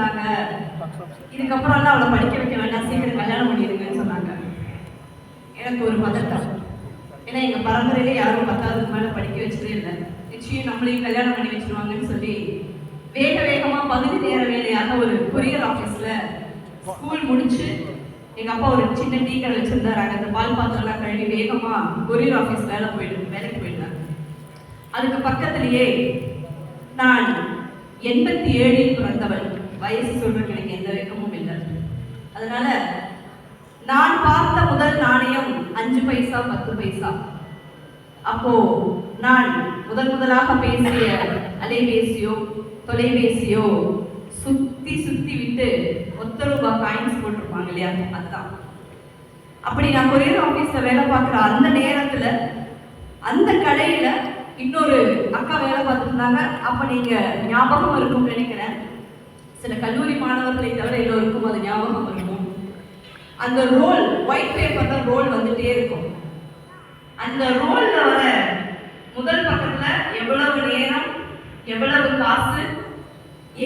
சொன்னாங்க. இதுக்கப்புறம் அவளை படிக்க வைக்க வேண்டாம். சீக்கிரம் கல்யாணம் பண்ணிடுங்கன்னு சொன்னாங்க. எனக்கு ஒரு பதட்டம் ஏன்னா எங்க பரம்பரையிலே யாரும் பத்தாவதுக்கு மேல படிக்க வச்சதே இல்லை. நிச்சயம் நம்மளையும் கல்யாணம் பண்ணி வச்சிருவாங்கன்னு சொல்லி வேக வேகமா பகுதி நேர வேலையாக ஒரு கொரியர் ஆஃபீஸ்ல ஸ்கூல் முடிச்சு எங்க அப்பா ஒரு சின்ன டீ கடை வச்சிருந்தாரு அந்த பால் பாத்திரம்லாம் கழுவி வேகமா கொரியர் ஆஃபீஸ் வேலை போயிடு வேலைக்கு போயிட்டேன் அதுக்கு பக்கத்திலேயே நான் எண்பத்தி ஏழில் பிறந்தவள். வயசு சொல்றதுக்கு எனக்கு எந்த வெக்கமும் இல்லை. அதனால நான் பார்த்த முதல் நாணயம் அஞ்சு பைசா பத்து பைசா. அப்போ நான் முதல் முதலாக பேசிய அலைபேசியோ தொலைபேசியோ சுத்தி சுத்தி விட்டு ஒத்த ரூபாய் காயின்ஸ் போட்டிருப்பாங்க இல்லையா? அதுதான். அப்படி நான் கொரியர் ஆஃபீஸில் வேலை பார்க்குற அந்த நேரத்துல அந்த கடையில இன்னொரு அக்கா வேலை பார்த்துருந்தாங்க அப்ப நீங்க ஞாபகம் இருக்கும்னு நினைக்கிறேன். சில கல்லூரி மாணவர்களை தவிர எல்லோருக்கும் அது ஞாபகம் இருக்கும் அந்த ரோல் ஒயிட் பேப்பர்ல ரோல் வந்துட்டே இருக்கும். அந்த ரோல்ல வர முதல் பக்கத்துல எவ்வளவு நேரம் எவ்வளவு காசு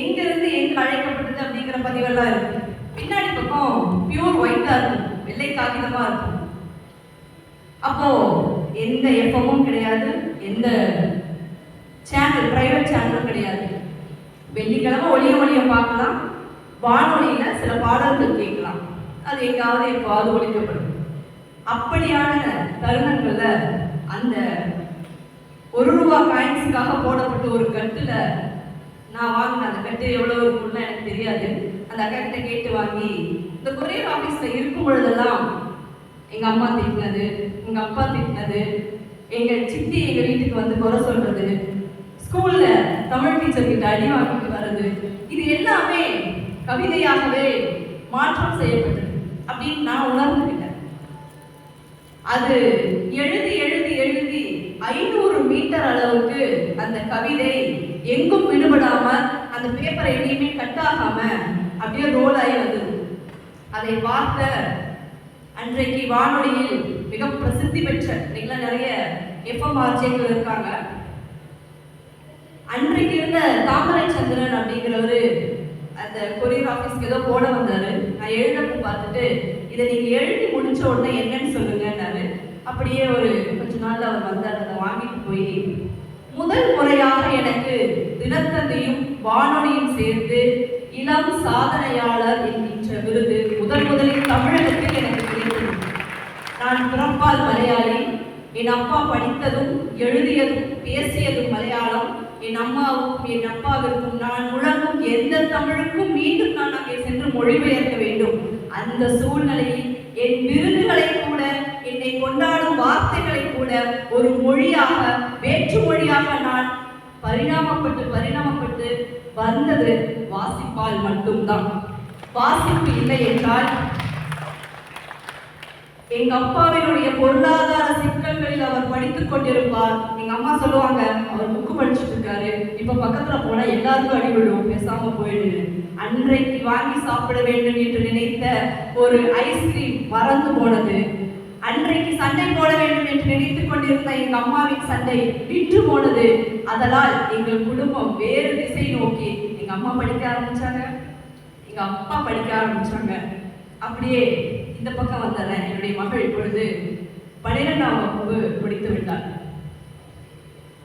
எங்க இருந்து எங்க அழைக்கப்பட்டது அப்படிங்கிற பதிவெல்லாம் இருக்கு. பின்னாடி பக்கம் பியூர் ஒயிட்டா இருக்கும் வெள்ளை காகிதமா இருக்கும். அப்போ எந்த எஃப்எம்மும் கிடையாது எந்த சேனல் பிரைவேட் சேனலும் கிடையாது. வெள்ளிக்கிழமை ஒளிய ஒளிய பார்க்கலாம். வானொலியில சில பாடல்கள் கேட்கலாம். அது எங்காவது எப்பாவது ஒழிக்கப்படும் அப்படியான தருணங்கள்ல அந்த ஒரு ரூபா காயின்ஸுக்காக போடப்பட்ட ஒரு கட்டுல நான் வாங்கின அந்த கட்டு எவ்வளவு இருக்கும்னு எனக்கு தெரியாது. அந்த அக்கா கிட்ட கேட்டு வாங்கி இந்த கொரியர் ஆஃபீஸில் இருக்கும் பொழுதெல்லாம் எங்க அம்மா திட்டினது எங்கள் அப்பா திட்டினது எங்க சித்தி எங்க வீட்டுக்கு வந்து குறை சொல்றது ஸ்கூல்ல தமிழ் டீச்சர் கிட்ட அடி வாங்கிட்டு வர்றது இது எல்லாமே கவிதையாகவே மாற்றம் செய்யப்பட்டது அப்படின்னு நான் உணர்ந்துக்கிட்டேன் அது எழுதி எழுதி எழுதி ஐநூறு மீட்டர் அளவுக்கு அந்த கவிதை எங்கும் விடுபடாம அந்த பேப்பரை எங்கேயுமே கட்டாகாம அப்படியே ரோல் ஆகி வந்தது. அதை பார்த்த அன்றைக்கு வானொலியில் மிக பிரசித்தி பெற்ற இன்னைக்கெல்லாம் நிறைய எஃப்எம் ஆர்ஜிகள் இருக்காங்க. அன்றைக்கு இருந்த தாமரை சந்திரன் அப்படிங்கிறவரு அந்த கொரியர் ஆஃபீஸ்க்கு ஏதோ போட வந்தாரு. நான் எழுதப்ப பார்த்துட்டு இதை நீங்க எழுதி முடிச்ச உடனே என்னன்னு சொல்லுங்கன்னாரு. அப்படியே ஒரு கொஞ்ச நாள்ல அவர் வந்தார். அதை வாங்கிட்டு போய் முதல் முறையாக எனக்கு தினத்தந்தையும் வானொலியும் சேர்த்து இளம் சாதனையாளர் என்கின்ற விருது முதல் முதலில் தமிழகத்தில் எனக்கு கிடைத்தது. நான் பிறப்பால் மலையாளி என் அப்பா படித்ததும் எழுதியதும் பேசியதும் மலையாளம். என் அம்மாவுக்கும் என் அப்பாவிற்கும் நான் முழங்கும் எந்த தமிழுக்கும் மீண்டும் நான் அங்கே சென்று மொழிபெயர்க்க வேண்டும். அந்த சூழ்நிலையில் என் விருதுகளை கூட என்னை கொண்டாடும் வார்த்தைகளை கூட ஒரு மொழியாக வேற்று மொழியாக நான் பரிணாமப்பட்டு பரிணாமப்பட்டு வந்தது வாசிப்பால் மட்டும்தான். வாசிப்பு இல்லை என்றால் எங்க அப்பாவினுடைய பொருளாதார சிக்கல்களில் அவர் படித்துக் கொண்டிருப்பார். எங்க அம்மா சொல்லுவாங்க அவர் புக்கு படிச்சுட்டு இருக்காரு இப்ப பக்கத்துல போனா எல்லாருக்கும் அடிபடும் பேசாம போயிடு. அன்றைக்கு வாங்கி சாப்பிட வேண்டும் என்று நினைத்த ஒரு ஐஸ்கிரீம் மறந்து போனது. அன்றைக்கு சண்டை போட வேண்டும் என்று நினைத்துக் கொண்டிருந்த எங்க அம்மாவின் சண்டை விற்று போனது. அதனால் எங்கள் குடும்பம் வேறு திசை நோக்கி எங்க அம்மா படிக்க ஆரம்பிச்சாங்க. எங்க அப்பா படிக்க ஆரம்பிச்சாங்க. அப்படியே இந்த பக்கம் வந்துடுறேன் என்னுடைய மகள் இப்பொழுது பன்னிரெண்டாம் வகுப்பு முடித்து விட்டார்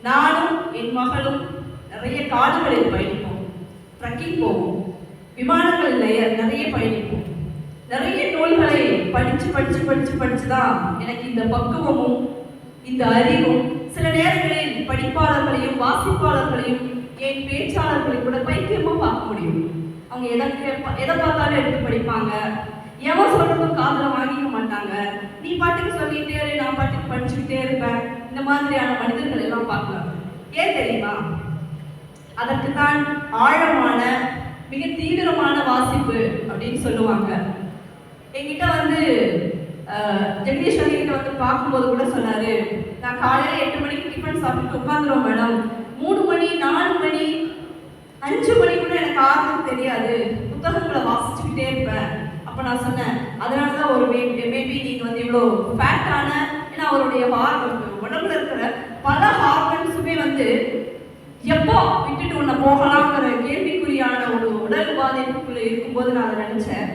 நானும் என் மகளும் நிறைய காடுகளில் பயணிப்போம் ட்ரக்கிங் போவோம் விமானங்கள் நிறைய பயணிப்போம். நிறைய நூல்களை படித்து படித்து படித்து படித்து தான் எனக்கு இந்த பக்குவமும் இந்த அறிவும் சில நேரங்களில் படிப்பாளர்களையும் வாசிப்பாளர்களையும் என் பேச்சாளர்களையும் கூட பைத்தியமாக பார்க்க முடியும். அவங்க எதை கேட்பா- எதை பார்த்தாலும் எடுத்து படிப்பாங்க. எவன் சொல்றதும் காதல வாங்கிக்க மாட்டாங்க. நீ பாட்டுக்கு சொல்லிட்டே இரு நான் பாட்டுக்கு படிச்சுக்கிட்டே இருப்பேன். இந்த மாதிரியான மனிதர்கள் எல்லாம் பார்க்கலாம். ஏன் தெரியுமா? அதற்கு தான் ஆழமான மிக தீவிரமான வாசிப்பு அப்படின்னு சொல்லுவாங்க. என்கிட்ட வந்து ஜெகதீஷ் கிட்ட வந்து பார்க்கும்போது கூட சொன்னாரு நான் காலையில எட்டு மணிக்கு டிஃபன் சாப்பிட்டு உட்காந்துருவோம் மேடம். மூணு மணி நாலு மணி அஞ்சு மணி கூட எனக்கு ஆர்வம் தெரியாது. புத்தகங்களை வாசிச்சுக்கிட்டே இருப்பேன். அப்போ நான் சொன்னேன் அதனால தான் ஒரு மேபி நீங்கள் வந்து இவ்வளோ ஃபேட்டான ஏன்னா அவருடைய ஹார் உடம்புல இருக்கிற பல ஹார்மன்ஸுமே வந்து எப்போ விட்டுட்டு உன்னை போகலாங்கிற கேள்விக்குறியான ஒரு உடல் பாதிப்புக்குள்ளே பாதிப்புக்குள்ள இருக்கும்போது நான் அதை நினைச்சேன்.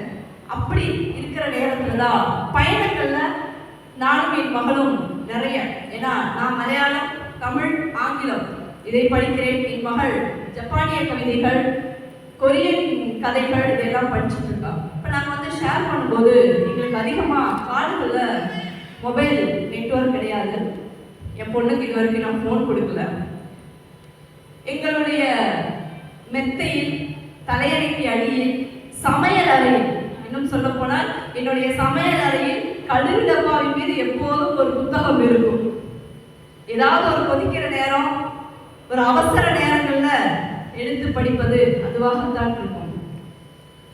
அப்படி இருக்கிற நேரத்துல தான் பயணங்கள்ல நானும் என் மகளும் நிறைய ஏன்னா நான் மலையாளம் தமிழ் ஆங்கிலம் இதை படிக்கிறேன். என் மகள் ஜப்பானிய கவிதைகள் கொரியன் கதைகள் இதெல்லாம் படிச்சுட்டு இருக்கான் நாங்கள் வந்து ஷேர் பண்ணும்போது எங்களுக்கு அதிகமாக காலத்தில் மொபைல் நெட்வொர்க் கிடையாது. என் பொண்ணுக்கு இது வரைக்கும் நான் ஃபோன் கொடுக்கல. எங்களுடைய மெத்தையில் தலையணைக்கு அடியில் சமையல் அறையில் இன்னும் சொல்ல போனால் என்னுடைய சமையல் அறையில் கடுகு டப்பாவின் மீது எப்போதும் ஒரு புத்தகம் இருக்கும். ஏதாவது ஒரு கொதிக்கிற நேரம் ஒரு அவசர நேரங்களில் எடுத்து படிப்பது அதுவாகத்தான் இருக்கும்.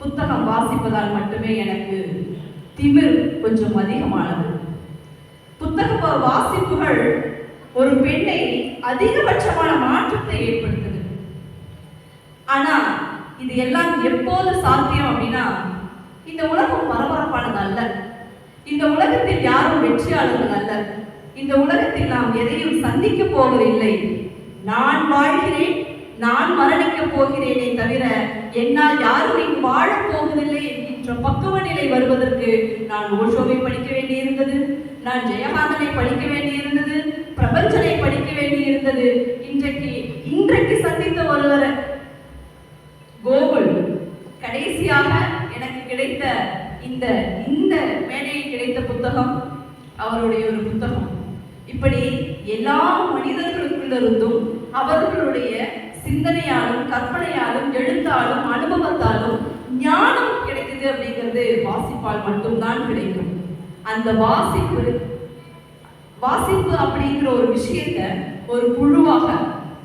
புத்தகம் வாசிப்பதால் மட்டுமே எனக்கு திமிர் கொஞ்சம் அதிகமானது. புத்தக வாசிப்புகள் ஒரு பெண்ணை அதிகபட்சமான மாற்றத்தை ஏற்படுத்துது. ஆனா இது எல்லாம் எப்போது சாத்தியம் அப்படின்னா இந்த உலகம் பரபரப்பானது அல்ல. இந்த உலகத்தில் யாரும் வெற்றியாளர்கள் அல்ல. இந்த உலகத்தில் நாம் எதையும் சந்திக்க போவதில்லை. நான் வாழ்கிறேன் நான் மரணிக்க போகிறேனே தவிர என்னால் யாரும் இங்கு வாழப் போவதில்லை என்கின்ற பக்குவ நிலை வருவதற்கு நான் ஓஷோவை படிக்க வேண்டியிருந்தது நான் ஜெயகாந்தனை படிக்க வேண்டியிருந்தது பிரபஞ்சனை படிக்க வேண்டியிருந்தது. இன்றைக்கு இன்றைக்கு சந்தித்த ஒருவர் கோகுல் கடைசியாக எனக்கு கிடைத்த இந்த இந்த மேடையில் கிடைத்த புத்தகம் அவருடைய ஒரு புத்தகம். இப்படி எல்லா மனிதர்களுக்குள்ளிருந்தும் அவர்களுடைய சிந்தனையாலும் கற்பனையாலும் எழுத்தாலும் அனுபவத்தாலும் ஞானம் கிடைக்குது அப்படிங்கிறது வாசிப்பால் மட்டும்தான் கிடைக்கும். அந்த வாசிப்பு வாசிப்பு அப்படிங்கிற ஒரு விஷயத்த ஒரு குழுவாக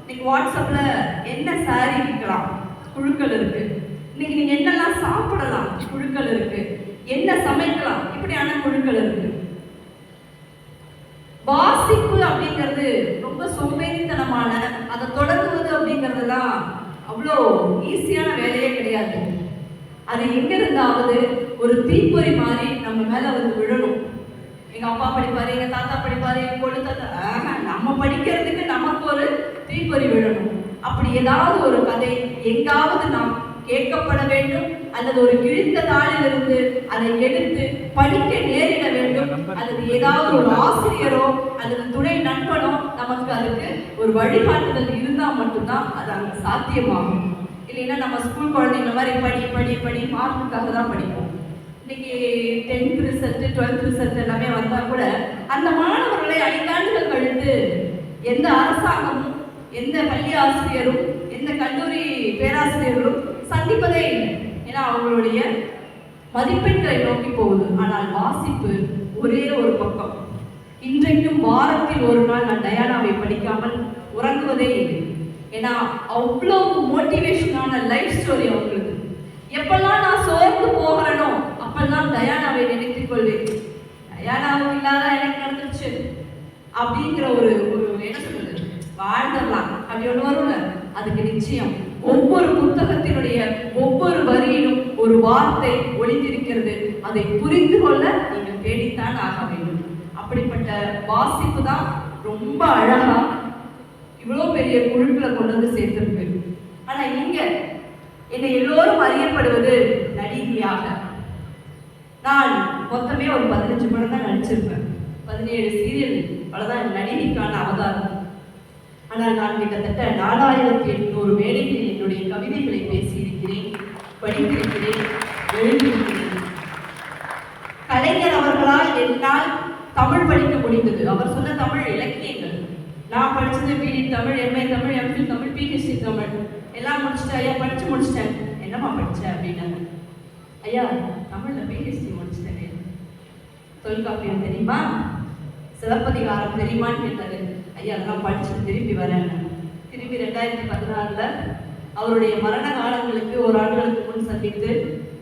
இன்னைக்கு வாட்ஸ்அப்ல என்ன சாரி விற்கலாம்? குழுக்கள் இருக்கு. இன்னைக்கு நீங்க என்னெல்லாம் சாப்பிடலாம்? குழுக்கள் இருக்கு. என்ன சமைக்கலாம்? இப்படியான குழுக்கள் இருக்கு. வாசிப்பு அப்படிங்கிறது ரொம்ப சோம்பேறித்தனமான அதை தொடங்குவது அப்படிங்கிறதெல்லாம் அவ்வளோ ஈஸியான வேலையே கிடையாது. அது எங்க இருந்தாவது ஒரு தீப்பொறி மாதிரி நம்ம மேல வந்து விழணும். எங்க அப்பா படிப்பாரு எங்க தாத்தா படிப்பாரு எங்க கொள்ளு தாத்தா நம்ம படிக்கிறதுக்கு நமக்கு ஒரு தீப்பொறி விழணும். அப்படி ஏதாவது ஒரு கதை எங்காவது நாம் கேட்கப்பட வேண்டும் அல்லது ஒரு கிழிந்த தாளிலிருந்து அதை எடுத்து படிக்க நேரிட வேண்டும். அல்லது ஏதாவது ஒரு ஆசிரியரோ அல்லது துணை நண்பனோ நமக்கு அதுக்கு ஒரு வழிகாட்டுதல் இருந்தால் மட்டும்தான் அது அங்கே சாத்தியமாகும். இல்லைன்னா நம்ம ஸ்கூல் குழந்தைங்க மாதிரி படி படி படி மார்க்குக்காக தான் படிப்போம். இன்னைக்கு டென்த் ரிசல்ட் டுவெல்த் ரிசல்ட் எல்லாமே வந்தா கூட அந்த மாணவர்களை ஐந்தாண்டுகள் கழித்து எந்த அரசாங்கமும் எந்த பள்ளி ஆசிரியரும் எந்த கல்லூரி பேராசிரியர்களும் சந்திப்பதே இல்லை. ஏன்னா அவங்களுடைய மதிப்பெண்களை நோக்கி போகுது. ஆனால் வாசிப்பு ஒரே ஒரு பக்கம். இன்றைக்கும் வாரத்தில் ஒரு நாள் நான் டயானாவை படிக்காமல் உறங்குவதே இல்லை. ஏன்னா அவ்வளோ மோட்டிவேஷனான லைஃப் ஸ்டோரி அவங்களுக்கு. எப்பெல்லாம் நான் சோர்ந்து போகிறேனோ அப்பெல்லாம் டயானாவை நினைத்துக் கொள்வேன். டயானாவும் இல்லாத எனக்கு நடந்துருச்சு. அப்படிங்கிற ஒரு ஒரு என்ன சொல்றது? வாழ்ந்துடலாம் அப்படி ஒன்று வரும்ல? அதுக்கு நிச்சயம். ஒவ்வொரு புத்தகத்தினுடைய ஒவ்வொரு வரியிலும் ஒரு வார்த்தை ஒளிந்திருக்கிறது. அதை புரிந்து கொள்ள நீங்கள் தேடித்தான் ஆக வேண்டும். அப்படிப்பட்ட வாசிப்பு தான் ரொம்ப அழகா இவ்வளோ பெரிய குழுக்களை கொண்டு வந்து சேர்த்திருக்கு. ஆனா இங்க என்னை எல்லோரும் அறியப்படுவது நடிகையாக. நான் மொத்தமே ஒரு பதினஞ்சு படம் தான் நடிச்சிருப்பேன். பதினேழு சீரியல் அவ்வளோதான் நடிகைக்கான அவதாரம். ஆனால் நான் கிட்டத்தட்ட நாலாயிரத்தி எட்நூறு மேடைகளில் என்னுடைய கவிதைகளை பேசியிருக்கிறேன் படித்திருக்கிறேன் எழுதியிருக்கிறேன். கலைஞர் அவர்களால் என்னால் தமிழ் படிக்க முடிந்தது. அவர் சொன்ன தமிழ் இலக்கியங்கள். நான் படிச்சது பிடி Tamil MA Tamil MPhil Tamil PhD Tamil. எல்லாம் முடிச்சுட்டு ஐயா படிச்சு முடிச்சிட்டேன். என்னம்மா படிச்ச அப்படின்னாங்க ஐயா தமிழ்ல பிஹெச்டி முடிச்சிட்டேன். தொல்காப்பியம் தெரியுமா? சிலப்பதிகாரம் தெரியுமான்னு கேட்டாரு. ஐயா அதெல்லாம் படிச்சுட்டு திரும்பி வரேன் திரும்பி ரெண்டாயிரத்தி பதினாறுல அவருடைய மரண காலங்களுக்கு ஒரு ஆண்டுகளுக்கு முன் சந்தித்து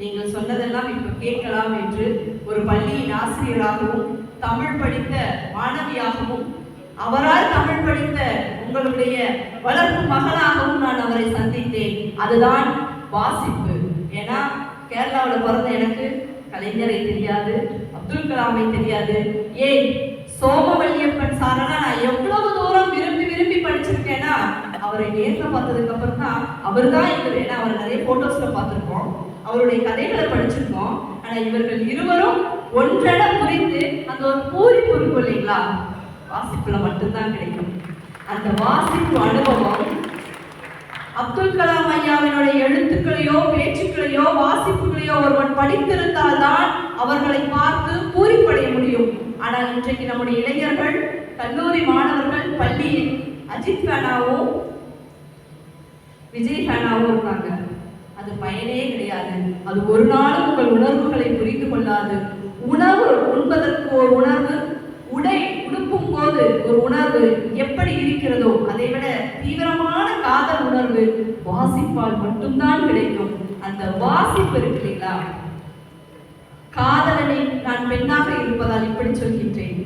நீங்கள் சொன்னதெல்லாம் இப்போ கேட்கலாம் என்று ஒரு பள்ளியின் ஆசிரியராகவும் தமிழ் படித்த மாணவியாகவும் அவரால் தமிழ் படித்த உங்களுடைய வளர்ப்பு மகனாகவும் நான் அவரை சந்தித்தேன். அதுதான் வாசிப்பு. ஏன்னா கேரளாவில் பிறந்த எனக்கு கலைஞரை தெரியாது அப்துல் கலாமை தெரியாது. ஏன்? சோமவல்லியப்பன் சாரனா நான் எவ்வளோ அவரை நேரில் பார்த்ததுக்கு அப்புறம் தான் அவர் தான் இவர். ஏன்னா அவர் நிறைய போட்டோஸ்ல பார்த்துருக்கோம். அவருடைய கதைகளை படிச்சிருக்கோம். ஆனா இவர்கள் இருவரும் ஒன்றென புரிந்து அந்த ஒரு பூரிப்பு இருக்கும் இல்லைங்களா? வாசிப்புல மட்டும்தான் கிடைக்கும். அந்த வாசிப்பு அனுபவம் அப்துல் கலாம் ஐயாவினுடைய எழுத்துக்களையோ பேச்சுக்களையோ வாசிப்புகளையோ ஒருவன் படித்திருந்தால் தான் அவர்களை பார்த்து பூரிப்படைய முடியும். ஆனால் இன்றைக்கு நம்முடைய இளைஞர்கள் கல்லூரி மாணவர்கள் பள்ளியில் அஜித் பேனாவும் விஜய் ஃபேனாகவும் இருக்காங்க. அது பயனே கிடையாது. அது ஒரு நாளும் உங்கள் உணர்வுகளை புரிந்து கொள்ளாது. உணவு உண்பதற்கு ஒரு உணர்வு உடை உடுக்கும் போது ஒரு உணர்வு எப்படி இருக்கிறதோ அதை விட தீவிரமான காதல் உணர்வு வாசிப்பால் மட்டும்தான் கிடைக்கும். அந்த வாசிப்பு இருக்கு இல்லைங்களா? காதலனை நான் பெண்ணாக இருப்பதால் இப்படி சொல்கின்றேன்.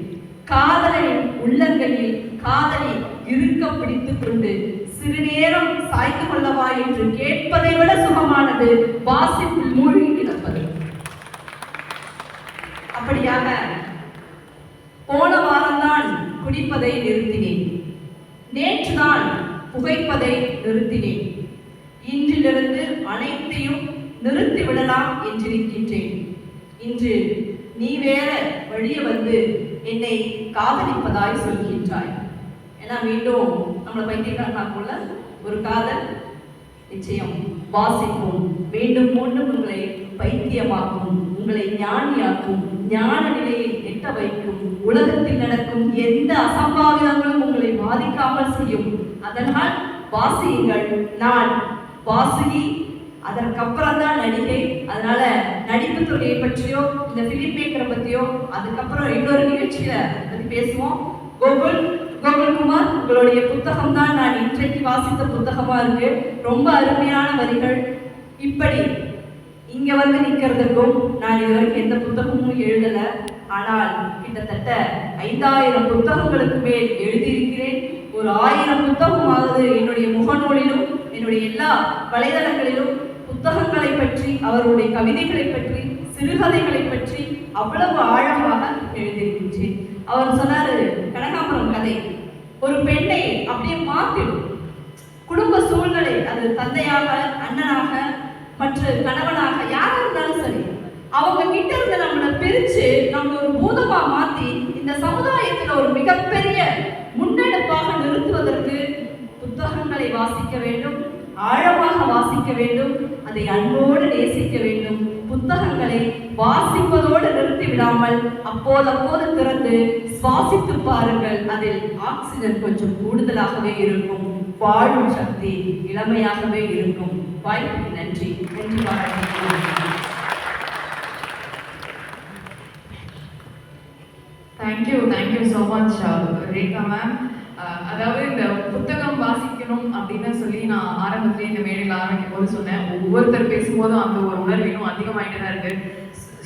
காதலனின் உள்ளங்களில் காதலை இருக்க பிடித்துக் கொண்டு சிறுநேரம் சாய்த்து கொள்ளவா என்று கேட்பதை விட சுகமானது வாசிப்பில் மூழ்கி கிடப்பது. அப்படியாக போன வாரம்தான் குடிப்பதை நிறுத்தினேன். நேற்றுதான் புகைப்பதை நிறுத்தினேன். இன்றிலிருந்து அனைத்தையும் நிறுத்தி விடலாம் என்றிருக்கின்றேன். இன்று நீ வேற வழியே வந்து என்னை காதலிப்பதாய் சொல்கின்றாய். என மீண்டும் நம்மளை போல ஒரு காதல் நிச்சயம். வாசிக்கும். வேண்டும் மீண்டும் உங்களை பைத்தியமாக்கும் உங்களை ஞானியாக்கும். ஞான நிலையை எட்ட வைக்கும். உலகத்தில் நடக்கும் எந்த அசம்பாவிதங்களும் உங்களை பாதிக்காமல் செய்யும். அதனால் வாசியுங்கள். நான் வாசுகி அதற்கப்புறம் தான் நடிகை. அதனால நடிப்பு துறையை பற்றியோ இந்த பிலிம் மேக்கரை பற்றியோ அதுக்கப்புறம் இன்னொரு நிகழ்ச்சியில அதை பத்தி பேசுவோம். கோகுல் கோகுல்குமார் உங்களுடைய புத்தகம் தான் நான் இன்றைக்கு வாசித்த புத்தகமா இருக்கு. ரொம்ப அருமையான வரிகள். இப்படி இங்க வந்து நிக்கிறதுக்கும் நான் இதுவரைக்கும் எந்த புத்தகமும் எழுதல. ஆனால் கிட்டத்தட்ட ஐந்தாயிரம் புத்தகங்களுக்கு மேல் எழுதியிருக்கிறேன். ஒரு ஆயிரம் புத்தகமாவது என்னுடைய முகநூலிலும் என்னுடைய எல்லா வலைதளங்களிலும் புத்தகங்களை பற்றி அவருடைய கவிதைகளை பற்றி சிறுகதைகளை பற்றி அவ்வளவு ஆழமாக எழுதியிருக்கின்றேன். அவர் சொன்னாரு கனகாபுரம் கதை. ஒரு பெண்ணை அப்படியே மாத்திடும். குடும்ப சூழ்நிலை அது தந்தையாக அண்ணனாக மற்ற கணவனாக யாரா இருந்தாலும் சரி அவங்க கிட்ட இருந்து நம்மளை பிரிச்சு நம்ம ஒரு பூதமா மாத்தி இந்த சமுதாயத்துல ஒரு மிகப்பெரிய முன்னெடுப்பாக நிறுத்துவதற்கு புத்தகங்களை வாசிக்க வேண்டும் ஆழமாக வாசிக்க வேண்டும் அதை அன்போடு நேசிக்க வேண்டும். புத்தகங்களை வாசிப்பதோடு நிறுத்தி விடாமல் அப்போதப்போது திறந்து சுவாசித்து பாருங்கள். அதில் ஆக்சிஜன் கொஞ்சம் கூடுதலாகவே இருக்கும். வாழும் சக்தி இளமையாகவே இருக்கும். வாய்ப்புக்கு நன்றி. நன்றி thank you thank you so much Rekha ma'am அதாவது இந்த புத்தகம் வாசிக்கணும் அப்படின்னு சொல்லி நான் ஆரம்பத்திலே இந்த மேடையில் ஆரம்பிக்கும் போது சொன்னேன். ஒவ்வொருத்தர் பேசும்போதும் அந்த ஒரு உணர்வு இன்னும் அதிகமாயிட்டு தான் இருக்கு.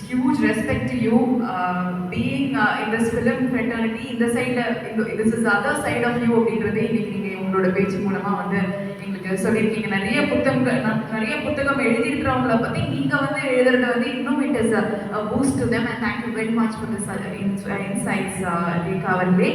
Huge respect to you being இந்த ஃபிலிம் ஃபெட்டர்னிட்டி இந்த சைடில் இந்த this is other side of you அப்படின்றது இன்னைக்கு நீங்கள் உங்களோட பேச்சு மூலமாக வந்து எங்களுக்கு சொல்லியிருக்கீங்க. நிறைய புத்தகங்கள் நிறைய புத்தகம் எழுதியிருக்கிறவங்கள பற்றி நீங்கள் வந்து எழுதுறது வந்து இன்னும் it is boost to them and thank you very much for this insights Rekha அவர்களே.